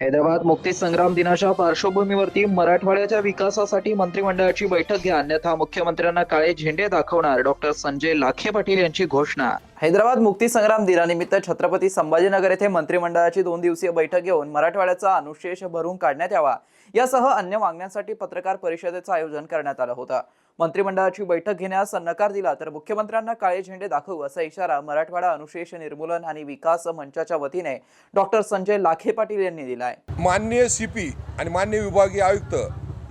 हैदराबाद मुक्ती संग्राम दिनाच्या पार्श्वभूमीवरती मराठवाड्याच्या विकासासाठी मंत्रिमंडळाची बैठक घ्या. अन्यथा मुख्यमंत्र्यांना काळे झेंडे दाखवणार डॉक्टर संजय लाखे पाटील यांची घोषणा. हैदराबाद मुक्ती संग्राम दिनानिमित्त छत्रपती संभाजीनगर येथे मंत्रिमंडळाची दोन दिवसीय बैठक घेऊन मराठवाड्याचा अनुशेष भरून काढण्यात यावा. यासह अन्य मागण्यांसाठी पत्रकार परिषदेचं आयोजन करण्यात आलं होतं. मंत्रिमंडळाची बैठक घेण्यास नकार दिला तर मुख्यमंत्र्यांना काळे झेंडे दाखवू असा इशारा मराठवाडा अनुशेष निर्मूलन आणि विकास मंचाच्या वतीने डॉक्टर संजय लाखे पाटील यांनी दिलाय. माननीय सी पी आणि मान्य विभागीय आयुक्त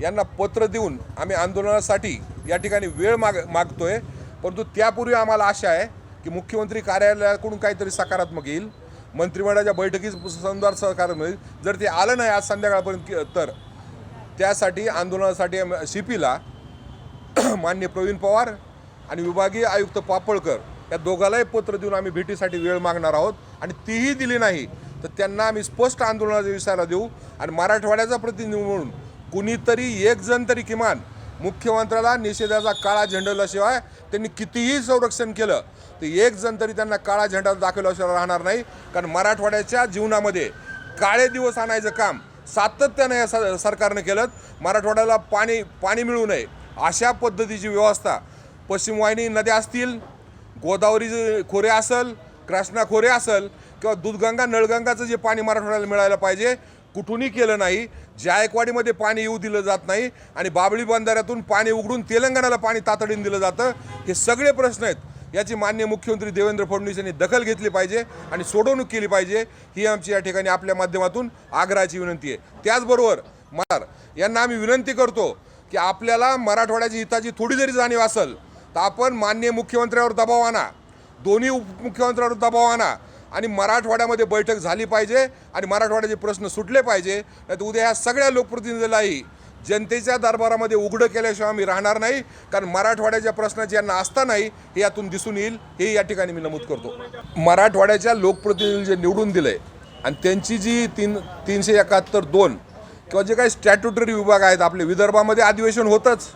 यांना पत्र देऊन आम्ही आंदोलनासाठी या ठिकाणी वेळ माग मागतोय. परंतु त्यापूर्वी आम्हाला आशा आहे की मुख्यमंत्री कार्यालयाकडून काहीतरी सकारात्मक येईल. मंत्रिमंडळाच्या बैठकीत संदर्भात सहकार मिळेल. जर ते आलं नाही आज संध्याकाळपर्यंत तर त्यासाठी आंदोलनासाठी सी पीला मान्य प्रवीण पवार आणि विभागीय आयुक्त पापळकर या दोघालाही पत्र देऊन आम्ही भेटीसाठी वेळ मागणार आहोत आणि तीही दिली नाही तर त्यांना आम्ही स्पष्ट आंदोलनाचा इशारा देऊ. आणि मराठवाड्याचा प्रतिनिधी म्हणून कुणीतरी एक जण तरी किमान मुख्यमंत्र्याला निषेधाचा काळा झेंडवल्याशिवाय त्यांनी कितीही संरक्षण केलं तर एक जण तरी त्यांना काळा झेंडा दाखवल्याशिवाय राहणार नाही. कारण मराठवाड्याच्या जीवनामध्ये काळे दिवस आणायचं काम सातत्यानं या स- सरकारनं केलं. मराठवाड्याला पाणी पाणी मिळू नये. अशा पद्धतीची व्यवस्था. पश्चिम वाहिनी नद्या असतील गोदावरी खोरे असेल कृष्णा खोरे असेल किंवा दूधगंगा नळगंगाचं जे पाणी मराठवाड्याला मिळायला पाहिजे कुठूनही केलं नाही. जायकवाडीमध्ये पाणी येऊ दिलं जात नाही आणि बाबळी बंधाऱ्यातून पाणी उघडून तेलंगणाला पाणी तातडीने दिलं जातं हे सगळे प्रश्न आहेत. याची मान्य मुख्यमंत्री देवेंद्र फडणवीस यांनी दखल घेतली पाहिजे आणि सोडवणूक केली पाहिजे ही आमची या ठिकाणी आपल्या माध्यमातून आग्रहाची विनंती आहे. त्याचबरोबर मार यांना आम्ही विनंती करतो की आपल्याला मराठवाड्याची हिताची थोडी जरी जाणीव असेल तर आपण मान्य मुख्यमंत्र्यावर दबाव आणा. दोन्ही उपमुख्यमंत्र्यावर दबाव आणा. आणि मराठवाड्यामध्ये बैठक झाली पाहिजे आणि मराठवाड्याचे प्रश्न सुटले पाहिजे. नाही तर उद्या ह्या सगळ्या लोकप्रतिनिधीलाही जनतेच्या दरबारामध्ये उघडं केल्याशिवाय आम्ही राहणार नाही. कारण मराठवाड्याच्या प्रश्नाची यांना आस्था नाही हे यातून दिसून येईल. हे या ठिकाणी मी नमूद करतो. मराठवाड्याच्या लोकप्रतिनिधी जे निवडून दिले आणि त्यांची जी तीन तीनशे एकाहत्तर दोन किंवा जे काही स्टॅट्युटरी विभाग आहेत आपले विदर्भामध्ये अधिवेशन होतंच.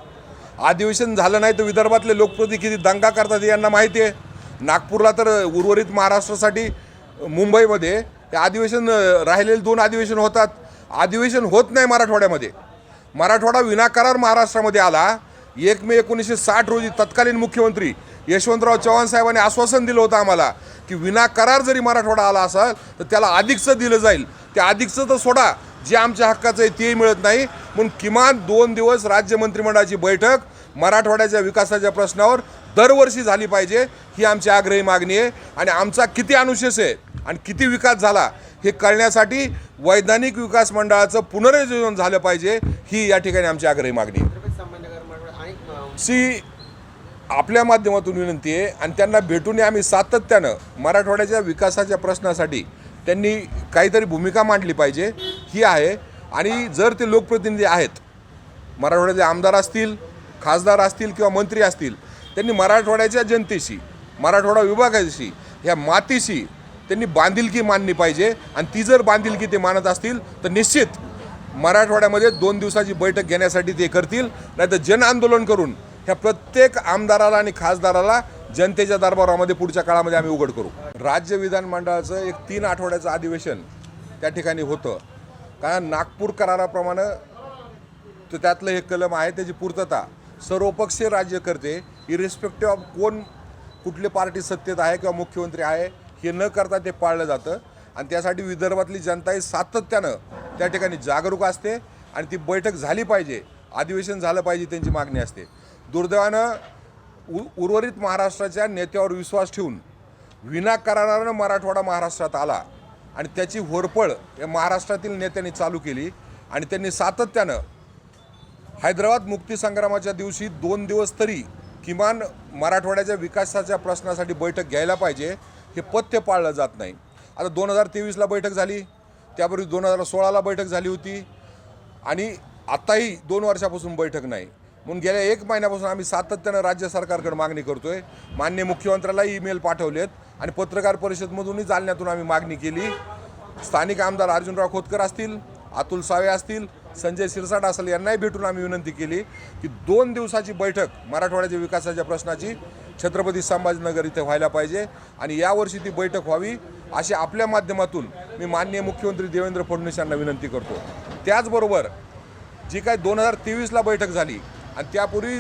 अधिवेशन झालं नाही तर विदर्भातले लोकप्रतिनिधी किती दंगा करतात यांना माहिती आहे. नागपूरला तर उर्वरित महाराष्ट्रासाठी मुंबईमध्ये हे अधिवेशन राहिलेले दोन अधिवेशन होतात. अधिवेशन होत नाही मराठवाड्यामध्ये. मराठवाडा विनाकारार महाराष्ट्रामध्ये आला. एक मे एकोणीसशे साठ रोजी तत्कालीन मुख्यमंत्री यशवंतराव चव्हाण साहेबांनी आश्वासन दिलं होतं आम्हाला की विनाकारार जरी मराठवाडा आला असेल तर त्याला अधिकचं दिलं जाईल. त्या अधिकचं तर सोडा. जे आमच्या हक्काचं आहे तेही मिळत नाही. म्हणून किमान दोन दिवस राज्य मंत्रिमंडळाची बैठक मराठवाड्याच्या विकासाच्या प्रश्नावर दरवर्षी झाली पाहिजे ही आमची आग्रही मागणी आहे. आणि आमचा किती अनुशेष आहे आणि किती विकास झाला हे कळण्यासाठी वैधानिक विकास मंडळाचं पुनरुज्जीवन झालं पाहिजे ही या ठिकाणी आमची आग्रही मागणी आहे. सी आपल्या माध्यमातून विनंती आहे आणि त्यांना भेटून आम्ही सातत्यानं मराठवाड्याच्या विकासाच्या प्रश्नासाठी त्यांनी काहीतरी भूमिका मांडली पाहिजे. ही आहे. आणि जर ते लोकप्रतिनिधी आहेत मराठवाड्याचे आमदार असतील खासदार असतील किंवा मंत्री असतील त्यांनी मराठवाड्याच्या जनतेशी मराठवाडा विभागाशी ह्या मातीशी त्यांनी बांधिलकी मानली पाहिजे. आणि ती जर बांधिलकी ते मानत असतील तर निश्चित मराठवाड्यामध्ये दोन दिवसाची बैठक घेण्यासाठी ते करतील. नाही तर जन आंदोलन करून ह्या प्रत्येक आमदाराला आणि खासदाराला जनतेच्या दरबारामध्ये पुढच्या काळामध्ये आम्ही उघड करू. राज्य विधानमंडळाचं एक तीन आठवड्याचं अधिवेशन त्या ठिकाणी होतं. कारण नागपूर कराराप्रमाणे तर त्यातलं हे कलम आहे त्याची पूर्तता. सर्वपक्षीय राज्यकर्ते इरिस्पेक्टिव्ह ऑफ कोण कुठली पार्टी सत्तेत आहे किंवा मुख्यमंत्री आहे हे न करता ते पाळलं जातं. आणि त्यासाठी विदर्भातली जनताही सातत्यानं त्या ठिकाणी जागरूक असते आणि ती बैठक झाली पाहिजे अधिवेशन झालं पाहिजे त्यांची मागणी असते. दुर्दैवानं उ उर्वरित महाराष्ट्राच्या नेत्यावर विश्वास ठेवून विना करारानं मराठवाडा महाराष्ट्रात आला. आणि त्याची होरपळ या महाराष्ट्रातील नेत्यांनी चालू केली आणि त्यांनी सातत्यानं हैदराबाद मुक्तीसंग्रामाच्या दिवशी दोन दिवस तरी किमान मराठवाड्याच्या विकासाच्या प्रश्नासाठी बैठक घ्यायला पाहिजे हे पथ्य पाळलं जात नाही. आता दोन हजार तेवीसला बैठक झाली त्यापूर्वी दोन हजार सोळाला बैठक झाली होती आणि आत्ताही दोन वर्षापासून बैठक नाही. म्हणून गेल्या एक महिन्यापासून आम्ही सातत्यानं राज्य सरकारकडे मागणी करतोय. मान्य मुख्यमंत्र्याला ईमेल पाठवलेत. आणि पत्रकार परिषदमधूनही जालन्यातून आम्ही मागणी केली. स्थानिक आमदार अर्जुनराव खोतकर असतील अतुल सावे असतील संजय सिरसाट असेल यांनाही भेटून आम्ही विनंती केली की दोन दिवसाची बैठक मराठवाड्याच्या विकासाच्या प्रश्नाची छत्रपती संभाजीनगर इथे व्हायला पाहिजे आणि यावर्षी ती बैठक व्हावी अशी आपल्या माध्यमातून मी माननीय मुख्यमंत्री देवेंद्र फडणवीस यांना विनंती करतो. त्याचबरोबर जी काय दोन हजार तेवीसला बैठक झाली आणि त्यापूर्वी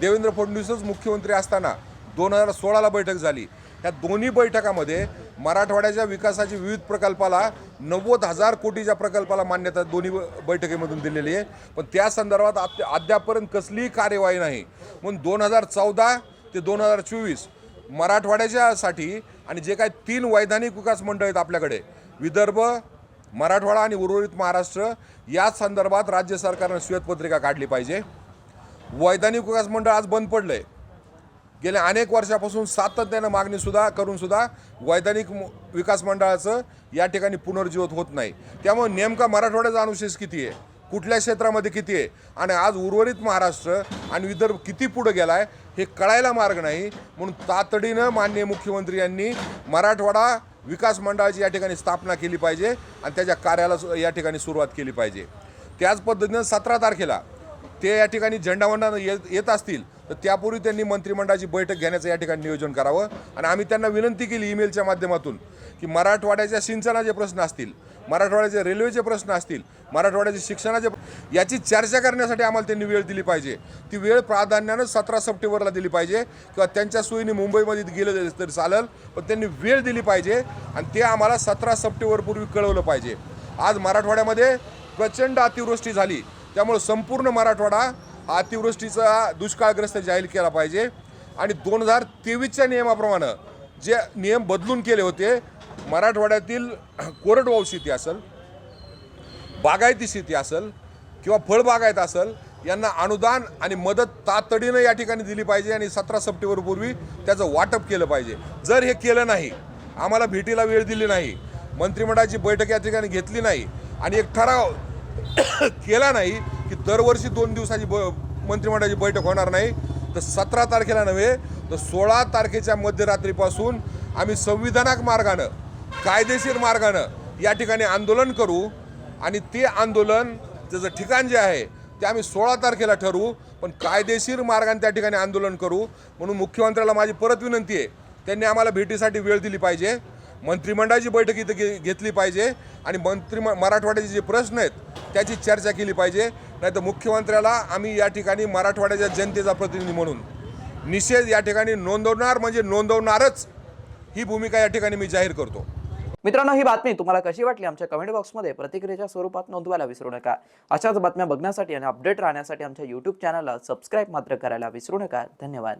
देवेंद्र फडणवीसच मुख्यमंत्री असताना दोन हजार सोळाला बैठक झाली. या दोन्ही बैठकामध्ये मराठवाड्याच्या विकासाची विविध प्रकल्पाला नव्वद हजार कोटीच्या प्रकल्पाला मान्यता दोन्ही ब- बैठकीमधून दिलेली आहे. पण त्या संदर्भात अद्या- अद्यापपर्यंत कसलीही कार्यवाही नाही. म्हणून दोन हजार चौदा ते दोन हजार चोवीस मराठवाड्याच्यासाठी आणि जे काय तीन वैधानिक विकास मंडळ आहेत आपल्याकडे विदर्भ मराठवाडा आणि उर्वरित महाराष्ट्र या संदर्भात राज्य सरकारनं श्वेतपत्रिका काढली पाहिजे. वैधानिक विकास मंडळ आज बंद पडलं आहे गेल्या अनेक वर्षापासून सातत्यानं मागणीसुद्धा करूनसुद्धा वैधानिक म- विकास मंडळाचं या ठिकाणी पुनर्जीवत होत नाही. त्यामुळे नेमका मराठवाड्याचा अनुशेष किती आहे? कुठल्या क्षेत्रामध्ये किती आहे? आणि आज उर्वरित महाराष्ट्र आणि विदर्भ किती पुढं गेला आहे हे कळायला मार्ग नाही. म्हणून तातडीनं माननीय मुख्यमंत्री यांनी मराठवाडा विकास मंडळाची या ठिकाणी स्थापना केली पाहिजे आणि त्याच्या कार्याला सु- या ठिकाणी सुरुवात केली पाहिजे. त्याच पद्धतीनं सतरा तारखेला ते या ठिकाणी झेंडावंदन येत येत असतील. तर त्यापूर्वी त्यांनी मंत्रिमंडळाची बैठक घेण्याचं या ठिकाणी नियोजन करावं. आणि आम्ही त्यांना विनंती केली ईमेलच्या माध्यमातून की मराठवाड्याच्या सिंचनाचे प्रश्न असतील मराठवाड्याचे रेल्वेचे प्रश्न असतील मराठवाड्याचे शिक्षणाचे याची चर्चा करण्यासाठी आम्हाला त्यांनी वेळ दिली पाहिजे. ती वेळ प्राधान्यानं सतरा सप्टेंबरला दिली पाहिजे किंवा त्यांच्या सोयीने मुंबईमध्ये गेलं तरी चालेल पण त्यांनी वेळ दिली पाहिजे आणि ते आम्हाला सतरा सप्टेंबरपूर्वी कळवलं पाहिजे. आज मराठवाड्यामध्ये प्रचंड अतिवृष्टी झाली. त्यामुळे संपूर्ण मराठवाडा अतिवृष्टीचा दुष्काळग्रस्त जाहीर केला पाहिजे. आणि दोन हजार तेवीसच्या नियमाप्रमाणे जे नियम बदलून केले होते मराठवाड्यातील कोरडवाहू शेती असेल बागायती शेती असेल किंवा फळबागायत असेल यांना अनुदान आणि मदत तातडीनं या ठिकाणी दिली पाहिजे आणि सतरा सप्टेंबरपूर्वी त्याचं वाटप केलं पाहिजे. जर हे केलं नाही आम्हाला भेटीला वेळ दिली नाही मंत्रिमंडळाची बैठक या ठिकाणी घेतली नाही आणि एक ठराव केला नाही की दरवर्षी दोन दिवसाची ब मंत्रिमंडळाची बैठक होणार नाही तर सतरा तारखेला नव्हे तर सोळा तारखेच्या मध्यरात्रीपासून आम्ही संविधानाक मार्गानं कायदेशीर मार्गानं या ठिकाणी आंदोलन करू आणि ते आंदोलन त्याचं ठिकाण जे आहे ते आम्ही सोळा तारखेला ठरवू पण कायदेशीर मार्गाने त्या ठिकाणी आंदोलन करू. म्हणून मुख्यमंत्र्याला माझी परत विनंती आहे त्यांनी आम्हाला भेटीसाठी वेळ दिली पाहिजे मंत्रिमंडळाची बैठक इथं घे घेतली पाहिजे आणि मंत्री मराठवाड्याचे जे प्रश्न आहेत त्याची चर्चा केली पाहिजे. नाही तर मुख्यमंत्र्याला आम्ही या ठिकाणी मराठवाड्याच्या जनतेचा प्रतिनिधी म्हणून निषेध या ठिकाणी नोंदवणार म्हणजे नोंदवणारच ही भूमिका या ठिकाणी मी जाहीर करतो. मित्रांनो ही बातमी तुम्हाला कशी वाटली? आमच्या कमेंट बॉक्समध्ये प्रतिक्रियेच्या स्वरूपात नोंदवायला विसरू नका. अशाच बातम्या बघण्यासाठी आणि अपडेट राहण्यासाठी आमच्या यूट्यूब चॅनलला सबस्क्राईब मात्र करायला विसरू नका. धन्यवाद.